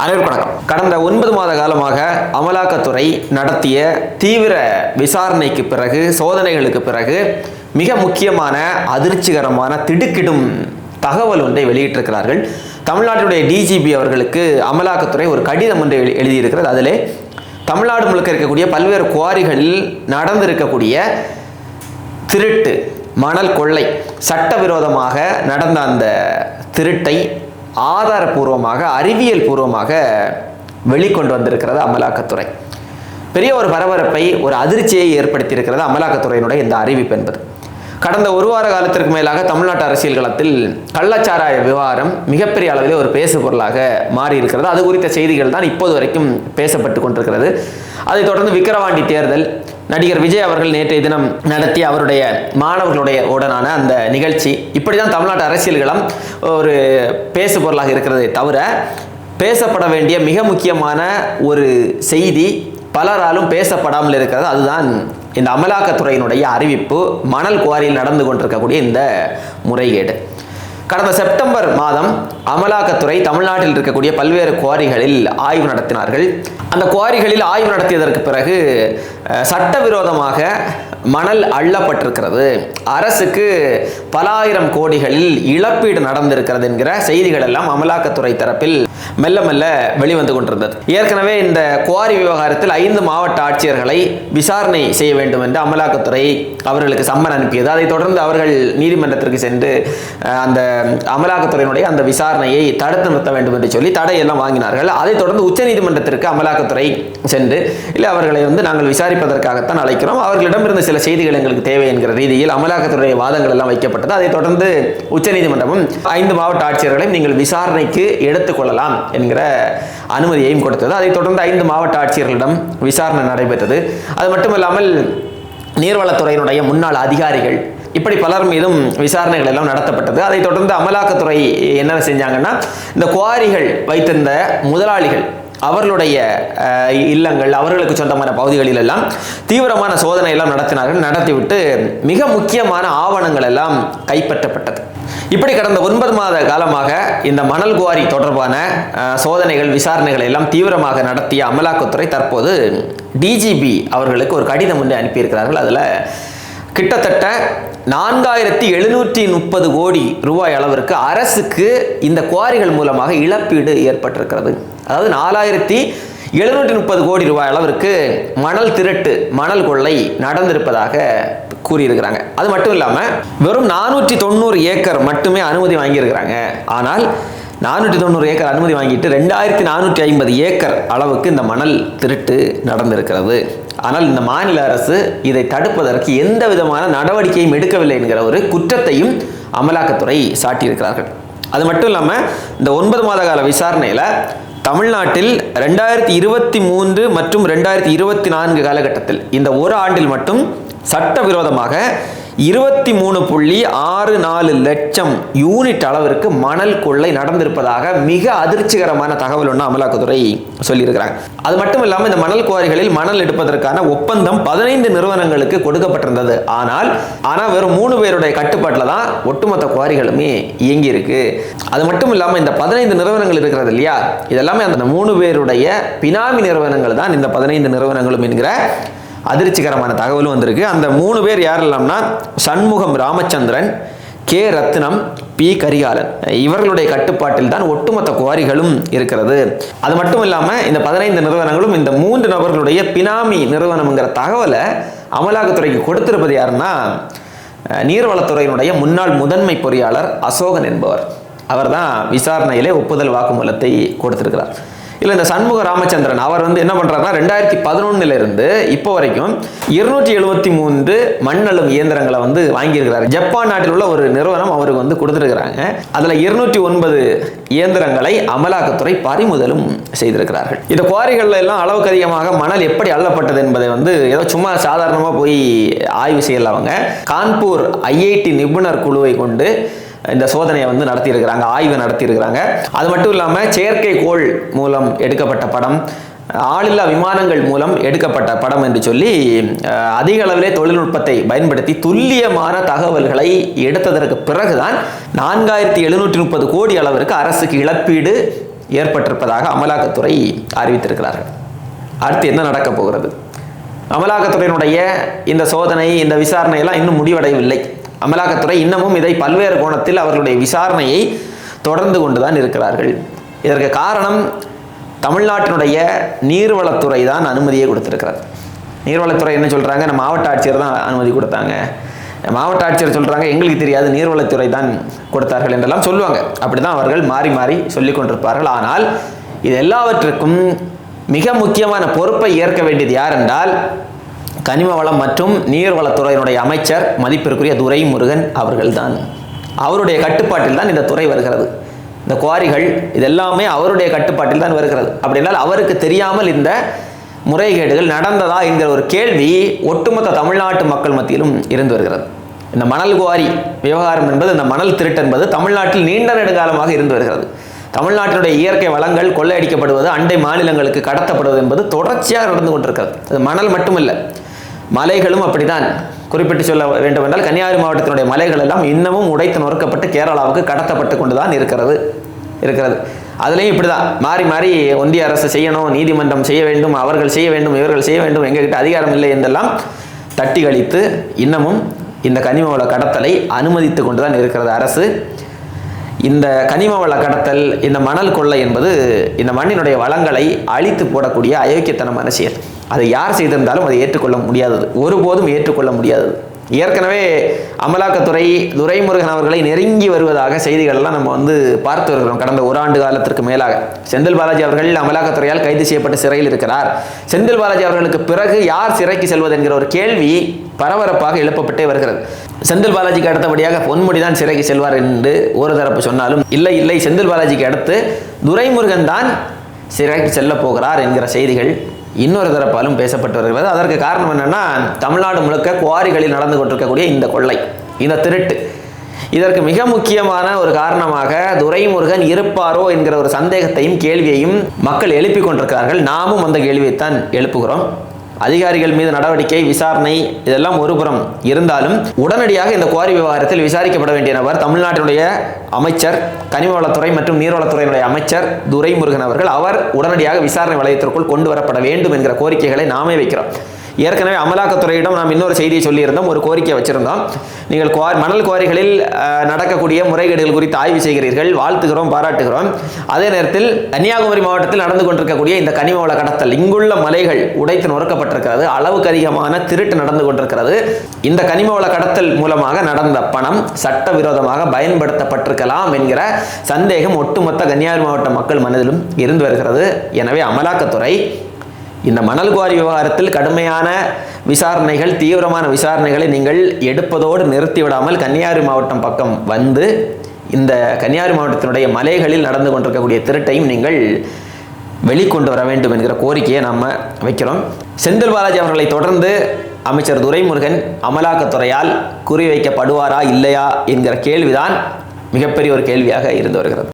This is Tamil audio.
அனைவருக்கும் வணக்கம். கடந்த ஒன்பது மாத காலமாக அமலாக்கத்துறை நடத்திய தீவிர விசாரணைக்கு பிறகு சோதனைகளுக்கு பிறகு மிக முக்கியமான அதிர்ச்சிகரமான திடுக்கிடும் தகவல் ஒன்றை வெளியிட்டிருக்கிறார்கள். தமிழ்நாட்டுடைய டிஜிபி அவர்களுக்கு அமலாக்கத்துறை ஒரு கடிதம் ஒன்றை எழுதியிருக்கிறது. அதிலே தமிழ்நாடு முழுக்க இருக்கக்கூடிய பல்வேறு குவாரிகளில் நடந்திருக்கக்கூடிய திருட்டு மணல் கொள்ளை சட்டவிரோதமாக நடந்த அந்த திருட்டை ஆதாரபூர்வமாக அறிவியல் பூர்வமாக வெளிக்கொண்டு வந்திருக்கிறது அமலாக்கத்துறை. பெரிய ஒரு பரபரப்பை ஒரு அதிர்ச்சியை ஏற்படுத்தியிருக்கிறது அமலாக்கத்துறையினுடைய இந்த அறிவிப்பு என்பது. கடந்த ஒரு வார காலத்திற்கு மேலாக தமிழ்நாட்டு அரசியல் களத்தில் கள்ளச்சாராய விவகாரம் மிகப்பெரிய அளவில் ஒரு பேசு பொருளாக மாறி இருக்கிறது அது குறித்த செய்திகள் தான் இப்போது வரைக்கும் பேசப்பட்டு கொண்டிருக்கிறது. அதைத் தொடர்ந்து விக்கிரவாண்டி தேர்தல் நடிகர் விஜய் அவர்கள் நேற்றைய தினம் நடத்திய அவருடைய மாணவர்களுடைய உடனான அந்த நிகழ்ச்சி. இப்படி தான் தமிழ்நாட்டு அரசியல்களம் ஒரு பேசு பொருளாக இருக்கிறதே தவிர பேசப்பட வேண்டிய மிக முக்கியமான ஒரு செய்தி பலராலும் பேசப்படாமல் இருக்கிறது. அதுதான் இந்த அமலாக்கத்துறையினுடைய அறிவிப்பு. மணல் குவாரியில் நடந்து கொண்டிருக்கக்கூடிய இந்த முறைகேடு. கடந்த செப்டம்பர் மாதம் அமலாக்கத்துறை தமிழ்நாட்டில் இருக்கக்கூடிய பல்வேறு குவாரிகளில் ஆய்வு நடத்தினார்கள். அந்த குவாரிகளில் ஆய்வு நடத்தியதற்கு பிறகு சட்டவிரோதமாக மணல் அள்ளப்பட்டிருக்கிறது. அரசுக்கு பல ஆயிரம் கோடிகளில் இழப்பீடு நடந்திருக்கிறது என்கிற செய்திகள் எல்லாம் அமலாக்கத்துறை தரப்பில் மெல்ல மெல்ல வெளிவந்து கொண்டிருந்தது. ஏற்கனவே இந்த குவாரி விவகாரத்தில் ஐந்து மாவட்ட ஆட்சியர்களை விசாரணை செய்ய வேண்டும் என்று அமலாக்கத்துறை அவர்களுக்கு சம்மன் அனுப்பியது. அதைத் தொடர்ந்து அவர்கள் நீதிமன்றத்திற்கு சென்று அந்த அமலாக்கத்துறையினுடைய அந்த விசாரணையை தடுத்து நிறுத்த வேண்டும் என்று சொல்லி தடையெல்லாம் வாங்கினார்கள். அதைத் தொடர்ந்து உச்சநீதிமன்றத்திற்கு அமலாக்கத்துறை சென்று இல்லை அவர்களை வந்து நாங்கள் விசாரிப்பதற்காகத்தான் அழைக்கிறோம். அவர்களிடமிருந்து சில செய்திகள் எங்களுக்கு தேவை என்கிற ரீதியில் அமலாக்கத்துறை வாதங்கள் எல்லாம் வைக்கப்பட்டது. அதைத் தொடர்ந்து உச்சநீதிமன்றமும் ஐந்து மாவட்ட ஆட்சியர்களையும் நீங்கள் விசாரணைக்கு எடுத்துக்கொள்ளலாம் என்கிற அனுமதியையும் கொடுத்தது. அதைத் தொடர்ந்து ஐந்து மாவட்ட ஆட்சியர்களிடம் விசாரணை நடைபெற்றது. அது மட்டுமல்லாமல் நீர்வளத்துறையினுடைய முன்னாள் அதிகாரிகள் இப்படி பலர் மீதும் விசாரணைகள் எல்லாம் நடத்தப்பட்டது. அதைத் தொடர்ந்து அமலாக்கத்துறை என்ன செஞ்சாங்கன்னா இந்த குவாரிகள் வைத்திருந்த முதலாளிகள் அவர்களுடைய இல்லங்கள் அவர்களுக்கு சொந்தமான பகுதிகளில் எல்லாம் தீவிரமான சோதனை எல்லாம் நடத்தினார்கள். நடத்திவிட்டு மிக முக்கியமான ஆவணங்கள் எல்லாம் கைப்பற்றப்பட்டது. இப்படி கடந்த ஒன்பது மாத காலமாக இந்த மணல் குவாரி தொடர்பான சோதனைகள் விசாரணைகள் எல்லாம் தீவிரமாக நடத்திய அமலாக்கத்துறை தற்போது டிஜிபி அவர்களுக்கு ஒரு கடிதம் ஒன்று அனுப்பியிருக்கிறார்கள். அதில் கிட்டத்தட்ட நான்காயிரத்தி எழுநூற்றி முப்பது கோடி ரூபாய் அளவிற்கு அரசுக்கு இந்த குவாரிகள் மூலமாக இழப்பீடு ஏற்பட்டிருக்கிறது. அதாவது நாலாயிரத்தி எழுநூற்றி முப்பது கோடி ரூபாய் அளவிற்கு மணல் திருட்டு மணல் கொள்ளை நடந்திருப்பதாக கூறியிருக்கிறாங்க. அது மட்டும் இல்லாமல் வெறும் நானூற்றி தொண்ணூறு ஏக்கர் மட்டுமே அனுமதி வாங்கியிருக்கிறாங்க. ஆனால் நானூற்றி தொண்ணூறு ஏக்கர் அனுமதி வாங்கிட்டு ரெண்டாயிரத்தி நானூற்றி ஐம்பது ஏக்கர் அளவுக்கு இந்த மணல் திருட்டு நடந்திருக்கிறது. ஆனால் இந்த மாநில அரசு இதை தடுப்பதற்கு எந்த விதமான நடவடிக்கையும் எடுக்கவில்லை என்கிற ஒரு குற்றத்தையும் அமலாக்கத்துறை சாட்டியிருக்கிறார்கள். அது மட்டும் இல்லாமல் இந்த ஒன்பது மாத கால விசாரணையில் தமிழ்நாட்டில் ரெண்டாயிரத்தி இருபத்தி மூன்று மற்றும் ரெண்டாயிரத்தி இருபத்தி நான்கு காலகட்டத்தில் இந்த ஒரு ஆண்டில் மட்டும் சட்டவிரோதமாக இருபத்தி மூணு புள்ளி ஆறு நாலு லட்சம் யூனிட் அளவிற்கு மணல் கொள்ளை நடந்திருப்பதாக மிக அதிர்ச்சிகரமான தகவல் ஒன்று அமலாக்கத்துறை சொல்லியிருக்கிறாங்க. அது மட்டும் இல்லாமல் இந்த மணல் குவாரிகளில் மணல் எடுப்பதற்கான ஒப்பந்தம் பதினைந்து நிறுவனங்களுக்கு கொடுக்கப்பட்டிருந்தது. ஆனால் ஆனால் வெறும் மூணு பேருடைய கட்டுப்பாட்டில் தான் ஒட்டுமொத்த குவாரிகளுமே இயங்கி இருக்கு அது மட்டும் இல்லாமல் இந்த பதினைந்து நிறுவனங்கள் இருக்கிறது இல்லையா? இதெல்லாமே அந்த மூணு பேருடைய பினாமி நிறுவனங்கள் தான் இந்த பதினைந்து நிறுவனங்களும் என்கிற அதிர்ச்சிகரமான தகவலும் வந்திருக்கு. அந்த மூணு பேர் யாரெல்லாம்னா சண்முகம் ராமச்சந்திரன் கே ரத்னம் பி கரிகாலன். இவர்களுடைய கட்டுப்பாட்டில் தான் ஒட்டுமொத்த குவாரிகளும் இருக்கிறது. அது மட்டும் இல்லாமல் இந்த பதினைந்து நிறுவனங்களும் இந்த மூன்று நபர்களுடைய பினாமி நிறுவனம்ங்கிற தகவலை அமலாக்கத்துறைக்கு கொடுத்திருப்பது யாருன்னா நீர்வளத்துறையினுடைய முன்னாள் முதன்மை பொறியாளர் அசோகன் என்பவர். அவர்தான் விசாரணையிலே ஒப்புதல் வாக்குமூலத்தை கொடுத்திருக்கிறார். இல்லை இந்த சண்முக ராமச்சந்திரன் அவர் வந்து என்ன பண்றாருன்னா ரெண்டாயிரத்தி பதினொன்னுலேருந்து இப்போ வரைக்கும் இருநூற்றி எழுபத்தி மூன்று மண்ணழும் இயந்திரங்களை வந்து வாங்கியிருக்கிறாரு. ஜப்பான் நாட்டில் உள்ள ஒரு நிறுவனம் அவருக்கு வந்து கொடுத்துருக்குறாங்க. அதில் இருநூற்றி ஒன்பது இயந்திரங்களை அமலாக்கத்துறை பறிமுதலும் செய்திருக்கிறார்கள். இந்த குவாரிகளில் எல்லாம் அளவுக்கு அதிகமாக மணல் எப்படி அள்ளப்பட்டது என்பதை வந்து ஏதோ சும்மா சாதாரணமாக போய் ஆய்வு செய்யல அவங்க. கான்பூர் ஐஐடி நிபுணர் குழுவை கொண்டு இந்த சோதனையை வந்து நடத்தியிருக்கிறாங்க ஆய்வு நடத்தியிருக்கிறாங்க. அது மட்டும் இல்லாமல் செயற்கைக்கோள் மூலம் எடுக்கப்பட்ட படம் ஆளில்லா விமானங்கள் மூலம் எடுக்கப்பட்ட படம் என்று சொல்லி அதிக அளவிலே தொழில்நுட்பத்தை பயன்படுத்தி துல்லியமான தகவல்களை எடுத்ததற்கு பிறகுதான் நான்காயிரத்தி எழுநூற்றி முப்பது கோடி அளவிற்கு அரசுக்கு இழப்பீடு ஏற்பட்டிருப்பதாக அமலாக்கத்துறை அறிவித்திருக்கிறார்கள். அடுத்து என்ன நடக்கப் போகிறது? அமலாக்கத்துறையினுடைய இந்த சோதனை இந்த விசாரணை எல்லாம் இன்னும் முடிவடையவில்லை. அமலாக்கத்துறை இன்னமும் இதை பல்வேறு கோணத்தில் அவர்களுடைய விசாரணையை தொடர்ந்து கொண்டுதான் இருக்கிறார்கள். இதற்கு காரணம் தமிழ்நாட்டினுடைய நீர்வளத்துறை தான் அனுமதியை கொடுத்துருக்கிறது. நீர்வளத்துறை என்ன சொல்கிறாங்க நம்ம மாவட்ட ஆட்சியர் தான் அனுமதி கொடுத்தாங்க. மாவட்ட ஆட்சியர் சொல்கிறாங்க எங்களுக்கு தெரியாது நீர்வளத்துறை தான் கொடுத்தார்கள் என்றெல்லாம் சொல்லுவாங்க. அப்படிதான் அவர்கள் மாறி மாறி சொல்லி கொண்டிருப்பார்கள். ஆனால் இது எல்லாவற்றுக்கும் மிக முக்கியமான பொறுப்பை ஏற்க வேண்டியது யார் என்றால் கனிம வளம் மற்றும் நீர்வளத்துறையினுடைய அமைச்சர் மதிப்பிற்குரிய துரைமுருகன் அவர்கள்தான். அவருடைய கட்டுப்பாட்டில் தான் இந்த துறை வருகிறது. இந்த குவாரிகள் இதெல்லாமே அவருடைய கட்டுப்பாட்டில் தான் வருகிறது. அப்படின்னால் அவருக்கு தெரியாமல் இந்த முறைகேடுகள் நடந்ததா என்கிற ஒரு கேள்வி ஒட்டுமொத்த தமிழ்நாட்டு மக்கள் மத்தியிலும் இருந்து வருகிறது. இந்த மணல் குவாரி விவகாரம் என்பது இந்த மணல் திருட்டு என்பது தமிழ்நாட்டில் நீண்ட நெடுங்காலமாக இருந்து வருகிறது. தமிழ்நாட்டினுடைய இயற்கை வளங்கள் கொள்ளையடிக்கப்படுவது அண்டை மாநிலங்களுக்கு கடத்தப்படுவது என்பது தொடர்ச்சியாக நடந்து கொண்டிருக்கிறது. அது மணல் மட்டுமல்ல மலைகளும் அப்படிதான் குறிப்பிட்டு சொல்ல வேண்டும் என்றால் கன்னியாகுமரி மாவட்டத்தினுடைய மலைகள் எல்லாம் இன்னமும் உடைத்து நொறுக்கப்பட்டு கேரளாவுக்கு கடத்தப்பட்டு கொண்டுதான் இருக்கிறது இருக்கிறது. அதுலேயும் இப்படிதான். மாறி மாறி ஒன்றிய அரசு செய்யணும் நீதிமன்றம் செய்ய வேண்டும் அவர்கள் செய்ய வேண்டும் இவர்கள் செய்ய வேண்டும் எங்ககிட்ட அதிகாரம் இல்லை என்றெல்லாம் தட்டி கழித்து இன்னமும் இந்த கனிம வள கடத்தலை அனுமதித்து கொண்டுதான் இருக்கிறது அரசு. இந்த கனிம வள கடத்தல் இந்த மணல் கொள்ளை என்பது இந்த மண்ணினுடைய வளங்களை அழித்து போடக்கூடிய அயோக்கியத்தனமான செயல். அதை யார் செய்திருந்தாலும் அதை ஏற்றுக்கொள்ள முடியாதது. ஒருபோதும் ஏற்றுக்கொள்ள முடியாதது. ஏற்கனவே அமலாக்கத்துறை துரைமுருகன் அவர்களை நெருங்கி வருவதாக செய்திகளெல்லாம் நம்ம வந்து பார்த்து வருகிறோம். கடந்த ஒரு ஆண்டு காலத்திற்கு மேலாக. செந்தில் பாலாஜி அவர்கள் அமலாக்கத்துறையால் கைது செய்யப்பட்டு சிறையில் இருக்கிறார். செந்தில் பாலாஜி அவர்களுக்கு பிறகு யார் சிறைக்கு செல்வது என்கிற ஒரு கேள்வி பரபரப்பாக எழுப்பப்பட்டே வருகிறது. செந்தில் பாலாஜிக்கு அடுத்தபடியாக பொன்முடி தான் சிறைக்கு செல்வார் என்று ஒரு தரப்பு சொன்னாலும் இல்லை இல்லை செந்தில் பாலாஜிக்கு அடுத்து துரைமுருகன் தான் சிறைக்கு செல்ல போகிறார் என்கிற செய்திகள் இன்னொரு தரப்பாலும் பேசப்பட்டு வருகிறது. அதற்கு காரணம் என்னென்னா தமிழ்நாடு முழுக்க குவாரிகளில் நடந்து கொண்டிருக்கக்கூடிய இந்த கொள்ளை இந்த திருட்டு. இதற்கு மிக முக்கியமான ஒரு காரணமாக துரைமுருகன் இருப்பாரோ என்கிற ஒரு சந்தேகத்தையும் கேள்வியையும் மக்கள் எழுப்பிக் கொண்டிருக்கிறார்கள். நாமும் அந்த கேள்வியைத்தான் எழுப்புகிறோம். அதிகாரிகள் மீது நடவடிக்கை விசாரணை இதெல்லாம் ஒருபுறம் இருந்தாலும் உடனடியாக இந்த குவாரி விவகாரத்தில் விசாரிக்கப்பட வேண்டிய நபர் தமிழ்நாட்டினுடைய அமைச்சர் கனிமவளத்துறை மற்றும் நீர்வளத்துறையினுடைய அமைச்சர் துரைமுருகன் அவர்கள். அவர் உடனடியாக விசாரணை வளையத்திற்குள் கொண்டு வரப்பட வேண்டும் என்கிற கோரிக்கைகளை நாமே வைக்கிறோம். ஏற்கனவே அமலாக்கத்துறையிடம் நாம் இன்னொரு செய்தியை சொல்லியிருந்தோம் ஒரு கோரிக்கை வச்சிருந்தோம். நீங்கள் குவாரி மணல் குவாரிகளில் நடக்கக்கூடிய முறைகேடுகள் குறித்து ஆய்வு செய்கிறீர்கள் வாழ்த்துகிறோம் பாராட்டுகிறோம். அதே நேரத்தில் கன்னியாகுமரி மாவட்டத்தில் நடந்து கொண்டிருக்கக்கூடிய இந்த கனிமவள கடத்தல் இங்குள்ள மலைகள் உடைத்து நொறுக்கப்பட்டிருக்கிறது அளவுக்கு அதிகமான திருட்டு நடந்து கொண்டிருக்கிறது. இந்த கனிமவள கடத்தல் மூலமாக நடந்த பணம் சட்டவிரோதமாக பயன்படுத்தப்பட்டிருக்கலாம் என்கிற சந்தேகம் ஒட்டுமொத்த கன்னியாகுமரி மாவட்ட மக்கள் மனதிலும் இருந்து வருகிறது. எனவே அமலாக்கத்துறை இந்த மணல் குவாரி விவகாரத்தில் கடுமையான விசாரணைகள் தீவிரமான விசாரணைகளை நீங்கள் எடுப்பதோடு நிறுத்திவிடாமல் கன்னியாகுமரி மாவட்டம் பக்கம் வந்து இந்த கன்னியாகுமரி மாவட்டத்தினுடைய மலைகளில் நடந்து கொண்டிருக்கக்கூடிய திருட்டையும் நீங்கள் வெளிக்கொண்டு வர வேண்டும் என்கிற கோரிக்கையை நம்ம வைக்கிறோம். செந்தில் பாலாஜி அவர்களை தொடர்ந்து அமைச்சர் துரைமுருகன் அமலாக்கத்துறையால் குறிவைக்கப்படுவாரா இல்லையா என்கிற கேள்விதான் மிகப்பெரிய ஒரு கேள்வியாக இருந்து வருகிறது.